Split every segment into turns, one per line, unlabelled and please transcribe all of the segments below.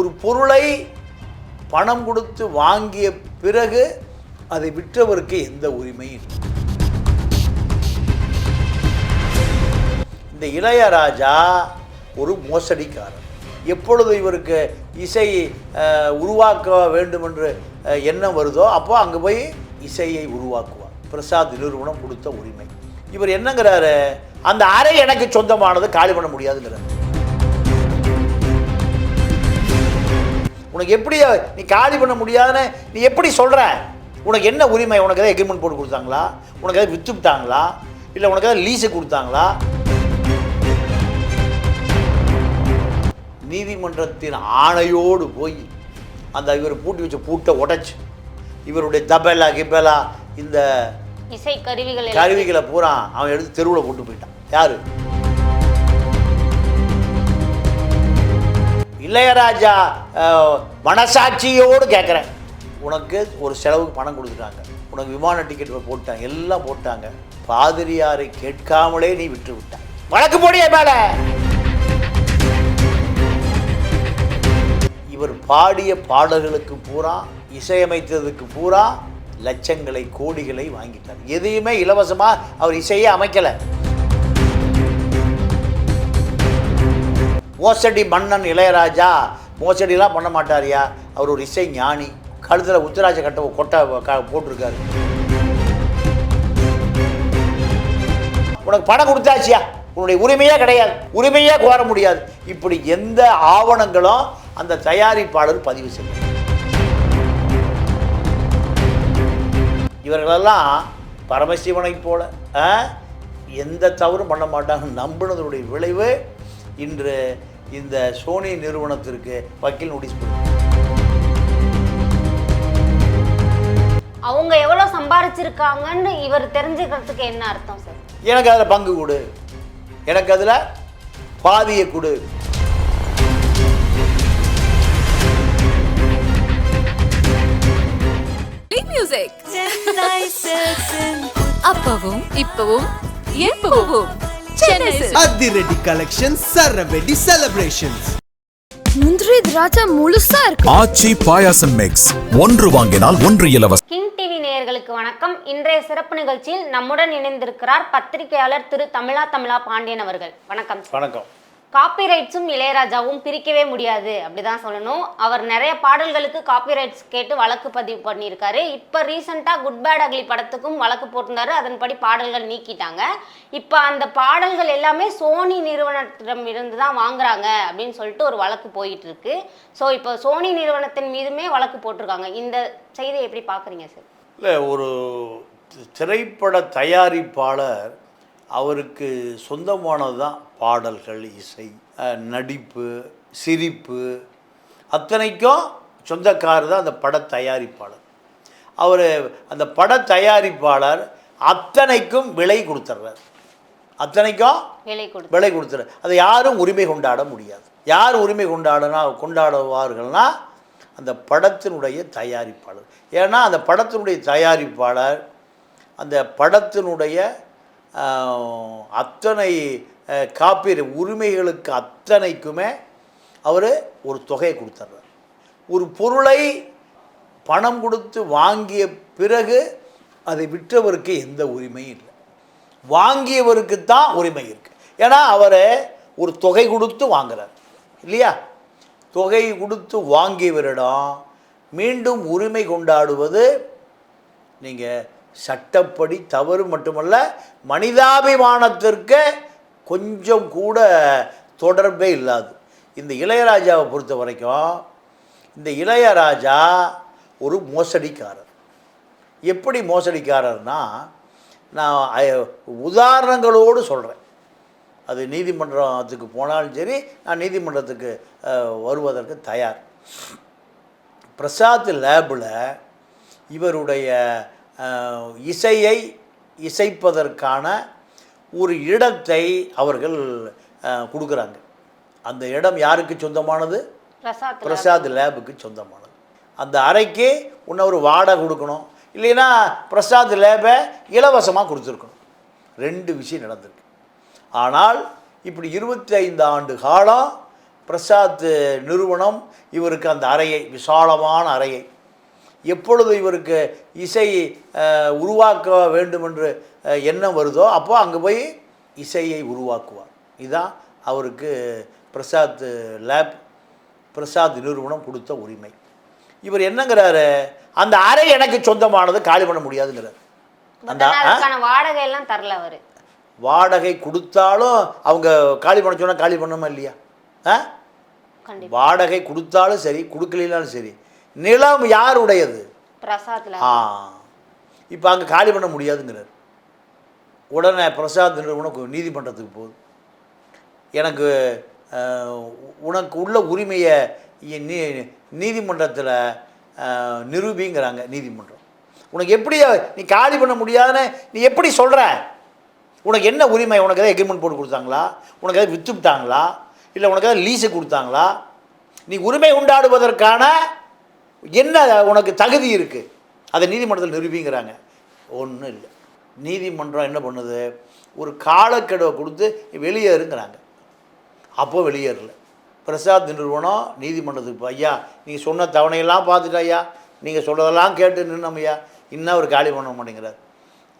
ஒரு பொருளை பணம் கொடுத்து வாங்கிய பிறகு அதை விற்றவருக்கு எந்த உரிமையும் இந்த இளையராஜா ஒரு மோசடிக்காரர் எப்பொழுது இவருக்கு இசை உருவாக்க வேண்டும் என்று எண்ணம் வருதோ அப்போ அங்கே போய் இசையை உருவாக்குவார். பிரசாத் நிறுவனம் கொடுத்த உரிமை. இவர் என்னங்கிறாரு? அந்த அறை எனக்கு சொந்தமானது காலி பண்ண முடியாதுங்கிறார். உனக்கு எப்படி நீ காலி பண்ண முடியாதுன்னு நீ எப்படி சொல்ற? உனக்கு என்ன உரிமை? உனக்கு எதாவது எக்ரிமெண்ட் போட்டு கொடுத்தாங்களா? உனக்கு எதாவது வித்து விட்டாங்களா? இல்லை உனக்கு எதாவது லீஸு கொடுத்தாங்களா? நீதிமன்றத்தின் ஆணையோடு போய் அந்த இவர் பூட்டி வச்ச பூட்டை உடைச்சு இவருடைய தபேலா கிபேலா இந்த
இசை கருவிகள்
கருவிகளை பூரா அவன் எடுத்து தெருவில் போட்டு போயிட்டான். யாரு? இளையராஜா மனசாட்சியோடு கேட்குறேன் உனக்கு ஒரு செலவுக்கு பணம் கொடுத்துட்டாங்க. உனக்கு விமான டிக்கெட் போட்டாங்க எல்லாம் போட்டாங்க. பாதிரியாரை கேட்காமலே நீ விட்டு விட்டாய் வழக்கு போடிய மேலே. இவர் பாடிய பாடல்களுக்கு பூரா இசையமைத்ததுக்கு பூரா லட்சங்களை கோடிகளை வாங்கிட்டார். எதையுமே இலவசமாக அவர் இசையே அமைக்கலை. மோசடி மன்னன் இளையராஜா. மோசடிலாம் பண்ண மாட்டாரியா அவர் ஒரு இசை ஞானி. கழுத்தில் உத்தராஜ கட்ட கொட்டை போட்டிருக்காரு. உனக்கு பணம் கொடுத்தாச்சியா உன்னுடைய உரிமையே கிடையாது. உரிமையே கோர முடியாது. இப்படி எந்த ஆவணங்களும் அந்த தயாரிப்பாளர் பதிவு செய்யும் இவர்களெல்லாம் பரமசிவனைப் போல ஆ, எந்த தவறும் பண்ண மாட்டாங்க. நம்பினதனுடைய விளைவு இன்று இந்த சோனி நிறுவனத்திற்கு வக்கீல் நோட்டீஸ் கொடுத்தாங்க
அவங்க எவ்வளவு சம்பாரிச்சிருக்காங்கன்னு இவர் தெரிஞ்சுக்கிறதுக்கு என்ன அர்த்தம் சார்?
எனக்கு அதில் பங்கு கொடு. எனக்கு அதில் பாதியை கொடு.
மியூசிக் அப்பவும் இப்பவும் எப்பவும்.
அதிரடி கலெக்ஷன் சரவெடி செலிப்ரேஷன்ஸ்
முந்திரி திராட்சை முழுசா இருக்கு.
ஆச்சி பாயாசம் மிக்ஸ் ஒன்று வாங்கினால் ஒன்று இலவசம்.
கிங் டிவி நேயர்களுக்கு வணக்கம். இன்றைய சிறப்பு நிகழ்ச்சியில் நம்முடன் இணைந்திருக்கிறார் பத்திரிகையாளர் திரு தமிழா தமிழா பாண்டியன் அவர்கள். வணக்கம்.
வணக்கம்.
காப்பிரைட்ஸும் இளையராஜாவும் பிரிக்கவே முடியாது. அப்படிதான் சொல்லணும். அவர் நிறைய பாடல்களுக்கு காப்பிரைட்ஸ் கேட்டு வழக்கு பதிவு பண்ணியிருக்காரு. இப்போ ரீசெண்டாக குட் பேட் அக்லி படத்துக்கும் வழக்கு போட்டிருந்தாரு. அதன்படி பாடல்கள் நீக்கிட்டாங்க. இப்போ அந்த பாடல்கள் எல்லாமே சோனி நிறுவனத்திடம் இருந்து தான் வாங்குறாங்க அப்படின்னு சொல்லிட்டு ஒரு வழக்கு போயிட்டு இருக்கு ஸோ இப்போ சோனி நிறுவனத்தின் மீதுமே வழக்கு போட்டிருக்காங்க. இந்த செய்தியை எப்படி பார்க்குறீங்க சார்?
இல்லை ஒரு திரைப்பட தயாரிப்பாளர் அவருக்கு சொந்தமானது தான் பாடல்கள் இசை நடிப்பு சிரிப்பு அத்தனைக்கும் சொந்தக்காரர் தான் அந்த பட தயாரிப்பாளர். அவர் அந்த பட தயாரிப்பாளர் அத்தனைக்கும் விலை கொடுத்துட்றார் அத்தனைக்கும்
விலை கொடுத்து.
விலை கொடுத்துரு அதை யாரும் உரிமை கொண்டாட முடியாது. யார் உரிமை கொண்டாடனா கொண்டாடுவார்கள்னா அந்த படத்தினுடைய தயாரிப்பாளர். ஏன்னா அந்த படத்தினுடைய தயாரிப்பாளர் அந்த படத்தினுடைய அத்தனை காப்பீடு உரிமைகளுக்கு அத்தனைக்குமே அவர் ஒரு தொகையை கொடுத்துட்றார் ஒரு பொருளை பணம் கொடுத்து வாங்கிய பிறகு அதை விற்றவருக்கு எந்த உரிமையும் இல்லை. வாங்கியவருக்கு தான் உரிமை இருக்குது ஏன்னா அவர் ஒரு தொகை கொடுத்து வாங்குறார். இல்லையா? தொகை கொடுத்து வாங்கியவரிடம் மீண்டும் உரிமை கொண்டாடுவது நீங்கள் சட்டப்படி தவறு மட்டுமல்ல மனிதாபிமானத்திற்கு கொஞ்சம் கூட தொடர்பே இல்லாது. இந்த இளையராஜாவை பொறுத்த வரைக்கும் இந்த இளையராஜா ஒரு மோசடிக்காரர். எப்படி மோசடிக்காரர்னா நான் உதாரணங்களோடு சொல்கிறேன் அது நீதிமன்றத்துக்கு போனாலும் சரி நான் நீதிமன்றத்துக்கு வருவதற்கு தயார். பிரசாத் லேபில் இவருடைய இசையை இசைப்பதற்கான ஒரு இடத்தை அவர்கள் கொடுக்குறாங்க. அந்த இடம் யாருக்கு சொந்தமானது?
பிரசாத்
லேபுக்கு சொந்தமானது. அந்த அறைக்கு இன்னும் ஒரு வாடகை கொடுக்கணும். இல்லைன்னா பிரசாத் லேபை இலவசமாக கொடுத்துருக்கணும். ரெண்டு விஷயம் நடந்திருக்கு. ஆனால் இப்படி இருபத்தி ஐந்து ஆண்டு காலம் பிரசாத் நிறுவனம் இவருக்கு அந்த அறையை விசாலமான அறையை எப்பொழுது இவருக்கு இசை உருவாக்க வேண்டும் என்று எண்ணம் வருதோ அப்போ அங்கே போய் இசையை உருவாக்குவார். இதுதான் அவருக்கு பிரசாத் லேப் பிரசாத் நிறுவனம் கொடுத்த உரிமை. இவர் என்னங்கிறாரு? அந்த அறை எனக்கு சொந்தமானது காலி பண்ண முடியாதுங்கிறார். அந்த
வாடகை எல்லாம் தரல அவரு.
வாடகை கொடுத்தாலும் அவங்க காலி பண்ண சொன்னால் காலி பண்ணணுமா இல்லையா? ஆ வாடகை கொடுத்தாலும் சரி கொடுக்கலினாலும் சரி நிலம் யாருடையது? ஆ. இப்போ அங்கே காலி பண்ண முடியாதுங்கிறார். உடனே பிரசாத் உனக்கு நீதிமன்றத்துக்கு போகுது. எனக்கு உனக்கு உள்ள உரிமையை நீ நீதிமன்றத்தில் நிரூபிங்கிறாங்க நீதிமன்றம். உனக்கு எப்படி நீ காலி பண்ண முடியாதுன்னு நீ எப்படி சொல்கிற உனக்கு என்ன உரிமை? உனக்கு எதாவது எக்ரிமெண்ட் போட்டு கொடுத்தாங்களா? உனக்கு எதாவது விற்றுவிட்டாங்களா இல்லை உனக்கு எதாவது லீஸு கொடுத்தாங்களா? நீ உரிமை உண்டாடுவதற்கான என்ன உனக்கு தகுதி இருக்குது அதை நீதிமன்றத்தில் நிரூபிங்கிறாங்க. ஒன்றும் இல்லை. நீதிமன்றம் என்ன பண்ணுது? ஒரு காலக்கெடுவை கொடுத்து வெளியேறுங்கிறாங்க. அப்போ வெளியேறல. பிரசாத் நிறுவனம் நீதிமன்றத்துக்கு ஐயா நீங்கள் சொன்ன தவணையெல்லாம் பார்த்துட்டு ஐயா. நீங்கள் சொல்கிறதெல்லாம் கேட்டு நின்னோம் ஐயா. இன்னும் அவர் காலி பண்ண மாட்டேங்கிறார்.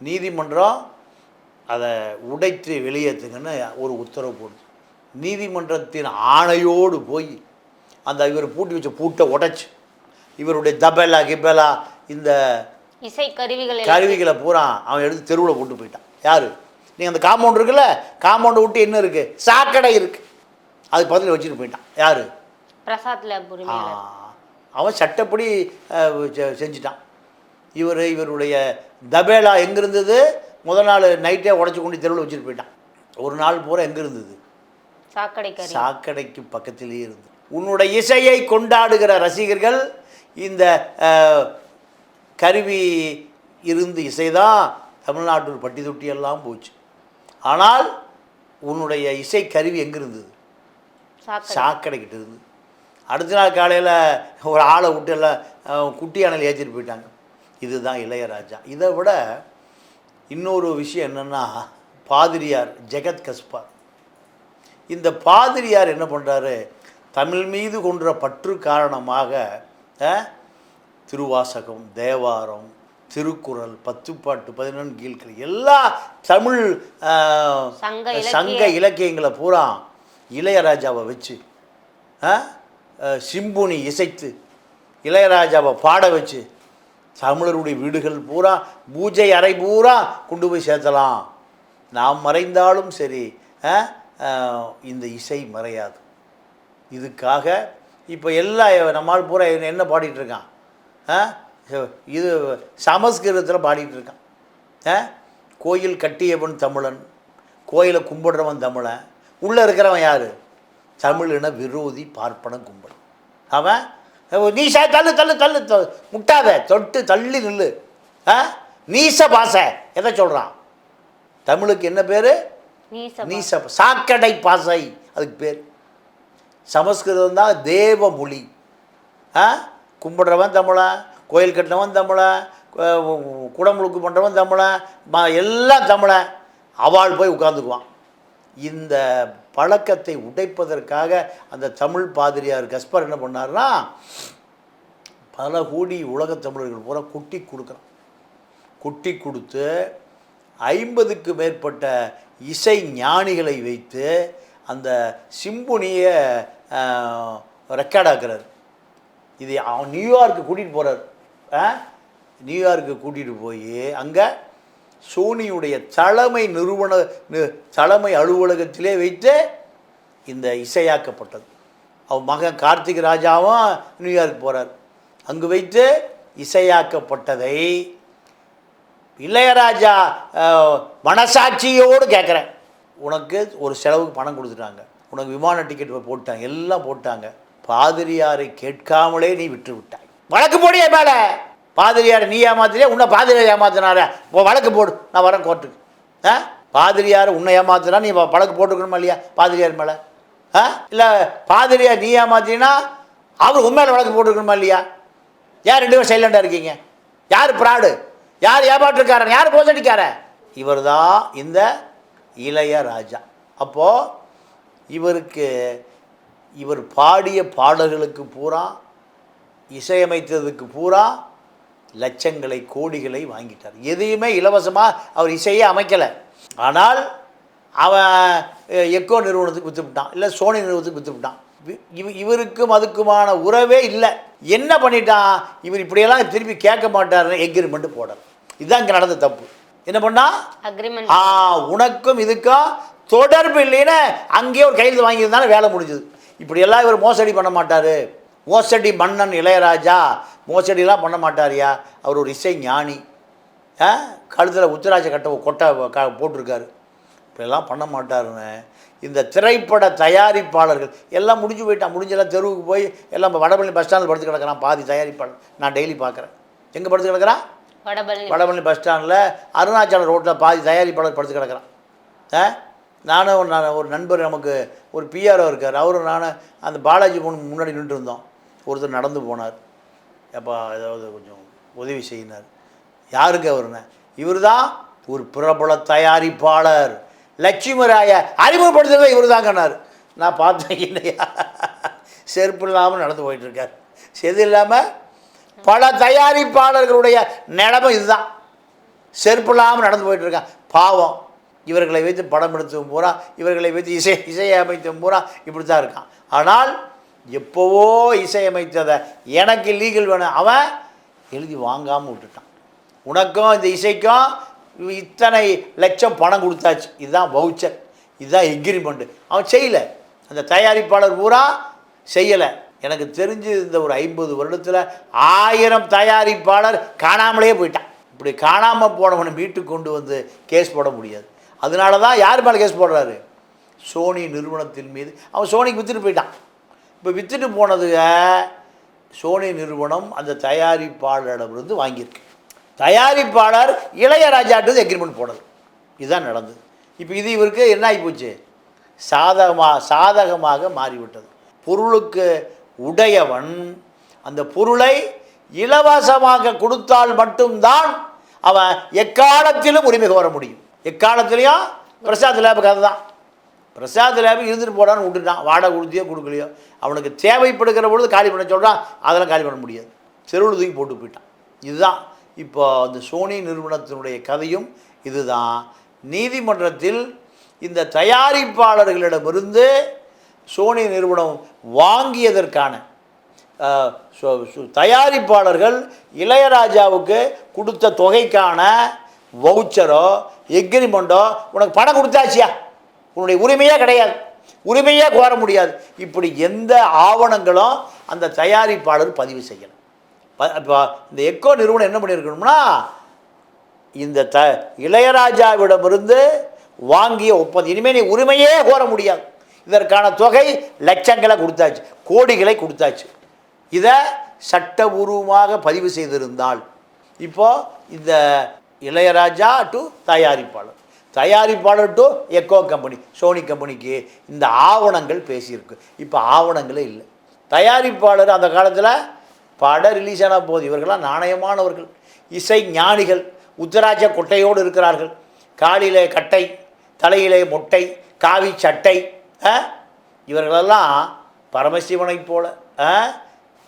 நீதிமன்றம் அதை உடைத்து வெளியேற்றுங்கன்னு ஒரு உத்தரவு போடுது. நீதிமன்றத்தின் ஆணையோடு போய் அந்த இவர் பூட்டி வச்ச பூட்டை உடைச்சு இவருடைய தபேலா கிபேலா இந்த
இசை கருவிகள்
கருவிகளை பூரா அவன் எடுத்து தெருவில் போட்டு போயிட்டான். யார்? நீங்கள் அந்த காம்பவுண்ட் இருக்குல்ல? காம்பவுண்டை விட்டு என்ன இருக்குது சாக்கடை இருக்குது அதுக்கு பக்கத்தில் வச்சுட்டு போயிட்டான். யார்?
பிரசாத் லேப் உரிமையாளர்.
அவன் சட்டப்படி செஞ்சிட்டான். இவர் இவருடைய தபேலா எங்கே இருந்தது? முதல் நாள் நைட்டே உடச்சி கொண்டு தெருவில் வச்சுட்டு போயிட்டான். ஒரு நாள் பூரா எங்கே இருந்தது?
சாக்கடை கருவி
சாக்கடைக்கு பக்கத்திலேயே இருந்து. உன்னுடைய இசையை கொண்டாடுகிற ரசிகர்கள் இந்த கருவி இருந்து இசைதான் தமிழ்நாட்டில் பட்டி தொட்டி எல்லாம் போச்சு. ஆனால் உன்னுடைய இசை கருவி எங்கே இருந்தது
சாக்கடை.
சாக்கடைக்கிட்ட இருந்து. அடுத்த நாள் காலையில் ஒரு ஆளை விட்டு எல்லாம் குட்டி அணையில் ஏற்றிட்டு போயிட்டாங்க. இதுதான் இளையராஜா. இதை விட இன்னொரு விஷயம் என்னென்னா பாதிரியார் ஜெகத் கஸ்பார் இந்த பாதிரியார் என்ன பண்ணுறாரு தமிழ் மீது கொன்ற பற்று காரணமாக திருவாசகம் தேவாரம் திருக்குறள் பத்துப்பாட்டு பதினொன்று கீழ்கள் எல்லா தமிழ்
சங்க இலக்கிய-
சங்க இலக்கியங்களை பூரா இளையராஜாவை வச்சு சிம்புனி இசைத்து இளையராஜாவை பாட வச்சு தமிழருடைய வீடுகள் பூரா பூஜை அறை பூரா கொண்டு போய் சேர்த்தலாம் நாம் மறைந்தாலும் சரி இந்த இசை மறையாது இதுக்காக இப்போ எல்லா நம்மால் பூரா என்ன- என்ன பாடிட்டு இருக்கான் ஆ? இது சமஸ்கிருதத்தில் பாடிட்டு இருக்கான். ஆ? கோயில் கட்டியவன் தமிழன் கோயிலை கும்பிடுறவன் தமிழன் உள்ளே இருக்கிறவன் யார்? தமிழின விரோதி பார்ப்பன கும்பல். அவன் நீ சா தள்ளு தள்ளு தள்ளு த- முட்டாத தொட்டு தள்ளி நில்லு. ஆ? நீச பாசை எதை சொல்கிறான் தமிழுக்கு என்ன பேர்?
நீச
நீச சாக்கடை பாசை அதுக்கு பேர். சமஸ்கிருதம் தான் தேவ மொழி. ஆ? கும்பிட்றவன் தமிழன் கோயில் கட்டினவன் தமிழன் குடமுழுக்கு பண்ணுறவன் தமிழன் ம எல்லாம் தமிழன் அவள் போய் உட்காந்துக்குவான் இந்த பழக்கத்தை உடைப்பதற்காக அந்த தமிழ் பாதிரியார் கஸ்பர் என்ன பண்ணார்னா பல கோடி உலகத் தமிழர்கள் பூரா குட்டி கொடுக்குறான். குட்டி கொடுத்து ஐம்பதுக்கு மேற்பட்ட இசை ஞானிகளை வைத்து அந்த சிம்புனியை ரெக்கார்டாக்குறாரு இது அவன் நியூயார்க்கு கூட்டிகிட்டு போகிறார் நியூயார்க்கு கூட்டிகிட்டு போய் அங்கே சோனியுடைய தலைமை நிறுவன தலைமை அலுவலகத்திலே வைத்து இந்த இசையாக்கப்பட்டது. அவன் மகன் கார்த்திக் ராஜாவும் நியூயார்க் போகிறார் அங்கு வைத்து இசையாக்கப்பட்டதை இளையராஜா மனசாட்சியோடு கேட்குறேன். உனக்கு ஒரு செலவுக்கு பணம் கொடுத்துட்டாங்க. உனக்கு விமான டிக்கெட் போட்டாங்க. எல்லாம் போட்டாங்க. பாதிரியாரை கேட்காமலே நீ விட்டு விட்டாய் வழக்கு போடிய மேல. பாதிரியாரை நீ ஏமாத்திரியா உன்னை பாதிரியார் ஏமாத்தினார. வழக்கு போடு. நான் வரேன் கோர்ட்டுக்கு. ஆ? பாதிரியார் உன்னை ஏமாத்தினா நீ வழக்கு போட்டுக்கணுமா இல்லையா? பாதிரியார் மேலே. ஆ? இல்லை பாதிரியார் நீ ஏமாத்தினா அவர் உன் வழக்கு போட்டுக்கணுமா இல்லையா? யார் ரெண்டு பேரும் சைலண்டாக இருக்கீங்க? யார் ப்ராடு யார் ஏமாற்றுக்காரன்? யார் மோசடிக்காரன் இவர் தான் இந்த இளையராஜா அப்போது இவருக்கு இவர் பாடிய பாடல்களுக்கு பூரா இசையமைத்ததுக்கு பூரா லட்சங்களை கோடிகளை வாங்கிட்டார். எதையுமே இலவசமாக அவர் இசையே அமைக்கலை. ஆனால் அவன் எக்கோ நிறுவனத்துக்கு விற்றுவிட்டான் இல்லை சோனி நிறுவனத்துக்கு விற்றுவிட்டான் இவ இவருக்கும் அதுக்குமான உறவே இல்லை. என்ன பண்ணிட்டான்? இவர் இப்படியெல்லாம் திருப்பி கேட்க மாட்டாருன்னு எக்ரிமெண்ட் போடார் இதுதான் இங்கே நடந்த தப்பு. என்ன பண்ணா?
அக்ரிமெண்ட்
ஆ உனக்கும் இதுக்கும் தொடர்பு இல்லைன்னு அங்கேயே ஒரு கையெழுத்து வாங்கியிருந்தாலும் வேலை முடிஞ்சுது. இப்படியெல்லாம் இவர் மோசடி பண்ண மாட்டார். மோசடி மன்னன் இளையராஜா மோசடிலாம் பண்ண மாட்டாரியா அவர் ஒரு இசை ஞானி. கழுத்தில் உத்தராட்ச கட்ட கொட்டை க போட்டிருக்காரு. இப்படியெல்லாம் பண்ண மாட்டாருன்னு இந்த திரைப்பட தயாரிப்பாளர்கள் எல்லாம் முடிஞ்சு போயிட்டான் முடிஞ்செல்லாம் தெருவுக்கு போய் எல்லாம் வடபழனி பஸ் ஸ்டாண்டில் படுத்து கிடக்குறான் பாதி தயாரிப்பாளர். நான் டெய்லி பார்க்குறேன் எங்கே படுத்து கிடக்குறான்
வடபழனி
வடபழனி பஸ் ஸ்டாண்டில் அருணாச்சலம் ரோட்டில் பாதி தயாரிப்பாளர் படுத்து கிடக்குறான். ஆ? நானும் ஒரு நான் ஒரு நண்பர் நமக்கு ஒரு பிஆர்ஓ இருக்கார். அவரும் நானும் அந்த பாலாஜி பொண்ணு முன்னாடி நின்று இருந்தோம். ஒருத்தர் நடந்து போனார். எப்பா ஏதாவது கொஞ்சம் உதவி செய்யினார். யாருக்கு அவருன்னு? இவர் தான் ஒரு பிரபல தயாரிப்பாளர். லட்சுமி ராய அறிமுகப்படுத்துறதே இவர் தாங்கன்னார் நான் பார்த்தேன் இல்லையா செருப்பு இல்லாமல் நடந்து போயிட்டுருக்கார். செது இல்லாமல் பல தயாரிப்பாளர்களுடைய நிலமை இதுதான். செருப்பு இல்லாமல் நடந்து போயிட்டுருக்கான். பாவம். இவர்களை வைத்து படம் எடுத்தவன் பூரா இவர்களை வைத்து இசை இசையமைத்தவன் பூரா இப்படி தான் இருக்கான். ஆனால் எப்போவோ இசையமைத்ததை எனக்கு லீகல் வேணும் அவன் எழுதி வாங்காமல் விட்டுட்டான். உனக்கும் இந்த இசைக்கும் இத்தனை லட்சம் பணம் கொடுத்தாச்சு. இதுதான் வவுச்சர் இதுதான் எக்ரிமெண்ட்டு அவன் செய்யலை. அந்த தயாரிப்பாளர் பூரா செய்யலை. எனக்கு தெரிஞ்சு இந்த ஒரு ஐம்பது வருடத்தில் ஆயிரம் தயாரிப்பாளர் காணாமலே போயிட்டான். இப்படி காணாமல் போனவனை வீட்டுக்கு கொண்டு வந்து கேஸ் போட முடியாது. அதனால தான் யார் மேலே கேஸ் போடுறாரு? சோனி நிறுவனத்தின் மீது. அவன் சோனிக்கு விற்றுட்டு போயிட்டான். இப்போ விற்றுட்டு போனதுக சோனி நிறுவனம் அந்த தயாரிப்பாளரிடமிருந்து வாங்கியிருக்கு. தயாரிப்பாளர் இளையராஜாட்டு எக்ரிமெண்ட் போடல. இதுதான் நடந்தது. இப்போ இது இவருக்கு என்ன ஆகிப்போச்சு சாதகமாக சாதகமாக மாறிவிட்டது. பொருளுக்கு உடையவன் அந்த பொருளை இலவசமாக கொடுத்தால் மட்டும்தான் அவன் எக்காலத்திலும் உரிமை கோர முடியும். எக்காலத்துலேயும் பிரசாத் லேபு கதை தான் பிரசாத் லேபு இருந்துட்டு போடான்னு விட்டுட்டான் வாடகை கொடுத்தியோ கொடுக்கலையோ. அவனுக்கு தேவைப்படுகிற பொழுது காலி பண்ண சொல்கிறான் அதெல்லாம் காலி பண்ண முடியாது. செருவில் தூக்கி போட்டு போயிட்டான். இதுதான். இப்போ அந்த சோனி நிறுவனத்தினுடைய கதையும் இதுதான். நீதிமன்றத்தில் இந்த தயாரிப்பாளர்களிடமிருந்து சோனி நிறுவனம் வாங்கியதற்கான சு- தயாரிப்பாளர்கள் இளையராஜாவுக்கு கொடுத்த தொகைக்கான வவுச்சரோ எக்ரிமெண்ட்டோ உனக்கு பணம் கொடுத்தாச்சியா? உன்னுடைய உரிமையாக கிடையாது. உரிமையே கோர முடியாது. இப்படி எந்த ஆவணங்களும் அந்த தயாரிப்பாளர் பதிவு செய்யணும் இப்போ இந்த எக்கோ நிறுவனம் என்ன பண்ணியிருக்கணும்னா இந்த த இளையராஜாவிடமிருந்து வாங்கிய ஒப்பந்தம் இனிமேல் நீ உரிமையே கோர முடியாது. இதற்கான தொகை லட்சங்களை கொடுத்தாச்சு கோடிகளை கொடுத்தாச்சு. இதை சட்டபூர்வமாக பதிவு செய்திருந்தால் இப்போ இந்த இளையராஜா டு தயாரிப்பாளர். தயாரிப்பாளர் டு எக்கோ கம்பெனி சோனி கம்பெனிக்கு இந்த ஆவணங்கள் பேசியிருக்கு. இப்போ ஆவணங்களே இல்லை. தயாரிப்பாளர் அந்த காலத்தில் படம் ரிலீஸ் ஆன போது இவர்களாம் நாணயமானவர்கள். இசை ஞானிகள் உத்தராட்ச கொட்டையோடு இருக்கிறார்கள். காலிலே கட்டை தலையிலே மொட்டை காவி சட்டை ஆ? இவர்களெல்லாம் பரமசிவனைப் போல ஆ?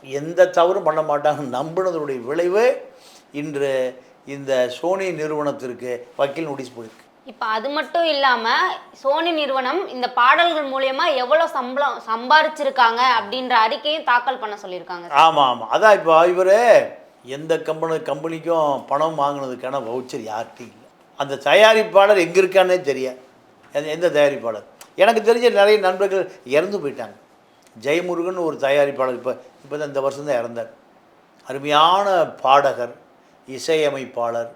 எந்த தவறும் பண்ண மாட்டாங்க. நம்பினதனுடைய விளைவு இன்று இந்த சோனி நிறுவனத்திற்கு வக்கீல் நோட்டீஸ் போயிருக்கு
இப்போ அது மட்டும் இல்லாம சோனி நிறுவனம் இந்த பாடல்கள் மூலியமா எவ்வளவு சம்பளம் சம்பாரிச்சிருக்காங்க அப்படின்ற அறிக்கையும் தாக்கல் பண்ண சொல்லியிருக்காங்க
ஆமாம் ஆமாம் அதான் இப்போ இவர் எந்த கம்பெனி கம்பெனிக்கும் பணம் வாங்கினதுக்கான வவுச்சர் யார்கிட்டையும் இல்லை. அந்த தயாரிப்பாளர் எங்கே இருக்கானே தெரியாது. எந்த- எந்த தயாரிப்பாளர்? எனக்கு தெரிஞ்ச நிறைய நண்பர்கள் இறந்து போயிட்டாங்க. ஜெயமுருகன் ஒரு தயாரிப்பாளர். இப்போ இப்போ தான் இந்த வருஷம் தான் இறந்தார். அருமையான பாடகர். இசையமைப்பாளர்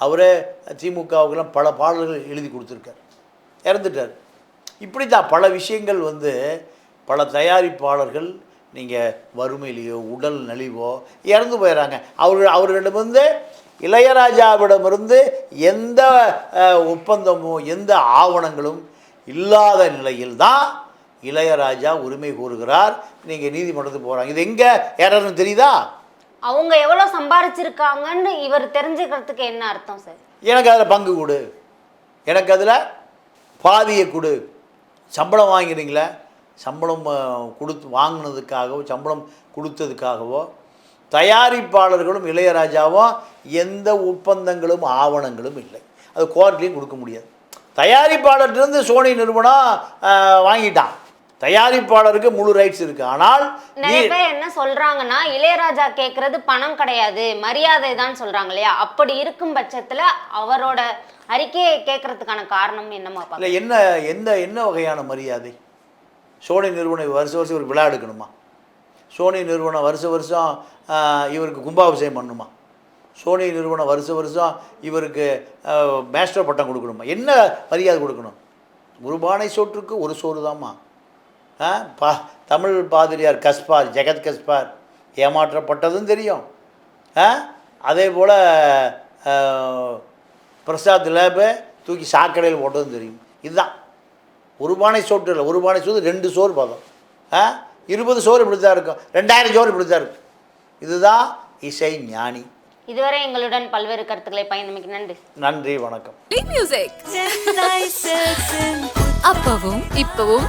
அவரே திமுகவுக்கெல்லாம் பல பாடல்கள் எழுதி கொடுத்துருக்கார். இறந்துட்டார். இப்படி தான் பல விஷயங்கள் வந்து பல தயாரிப்பாளர்கள் நீங்கள் வறுமையிலையோ உடல் நலிவோ இறந்து போயிடறாங்க அவர்கள் அவர்களிடமிருந்து இளையராஜாவிடமிருந்து எந்த ஒப்பந்தமும் ஒப்பந்தமோ எந்த ஆவணங்களும் இல்லாத நிலையில் தான் இளையராஜா உரிமை கூறுகிறார் நீங்கள் நீதிமன்றத்துக்கு போகிறாங்க இது எங்கே ஏறன்னு தெரியுதா?
அவங்க எவ்வளோ சம்பாரிச்சிருக்காங்கன்னு இவர் தெரிஞ்சுக்கிறதுக்கு என்ன அர்த்தம் சார்?
எனக்கு அதில் பங்கு கொடு. எனக்கு அதில் பாதியை கொடு. சம்பளம் வாங்கிறீங்களே சம்பளம் கொடுத்து வாங்கினதுக்காகவோ சம்பளம் கொடுத்ததுக்காகவோ தயாரிப்பாளர்களும் இளையராஜாவும் எந்த ஒப்பந்தங்களும் ஆவணங்களும் இல்லை. அது கோர்ட்லேயும் கொடுக்க முடியாது. தயாரிப்பாளர்கிட்டருந்து சோனி நிறுவனம் வாங்கிட்டான். தயாரிப்பாளருக்கு முழு ரைட்ஸ் இருக்கு. ஆனால்
நிறைய பேர் என்ன சொல்றாங்கன்னா இளையராஜா கேக்குறது பணம் கிடையாது மரியாதை தான் சொல்றாங்க இல்லையா? அப்படி இருக்கும் பட்சத்துல அவரோட அறிக்கையை கேட்கறதுக்கான காரணம் என்னமா
இல்லை என்ன எந்த என்ன வகையான மரியாதை? சோனி நிறுவனம் வருஷ வருஷம் ஒரு விழா எடுக்கணுமா? சோனி நிறுவனம் வருஷ வருஷம் இவருக்கு கும்பாபிஷேகம் பண்ணணுமா சோனி நிறுவனம் வருஷ வருஷம் இவருக்கு மேஸ்டர் பட்டம் கொடுக்கணுமா? என்ன மரியாதை கொடுக்கணும்? ஒரு பானை சோற்றுக்கு ஒரு சோறு தாம்மா பா தமிழ் பாதிரியார் கஸ்பார் ஜெகத் கஸ்பார் ஏமாற்றப்பட்டதும் தெரியும். ஆ அதே போல் பிரசாத் லேபை தூக்கி சாக்கடையில் போட்டதும் தெரியும். இதுதான். ஒரு பானை சோற்று இல்லை. ஒரு பானை சோறு ரெண்டு சோறு பதம். ஆ இருபது சோறு இப்படி தான் இருக்கும். ரெண்டாயிரம் சோறு இப்படி தான் இருக்கும். இதுதான் இசை ஞானி.
இதுவரை எங்களுடன் பல்வேறு கருத்துக்களை பயணமிக்கு நன்றி.
நன்றி வணக்கம்.
Play music. அப்பவும் இப்பவும்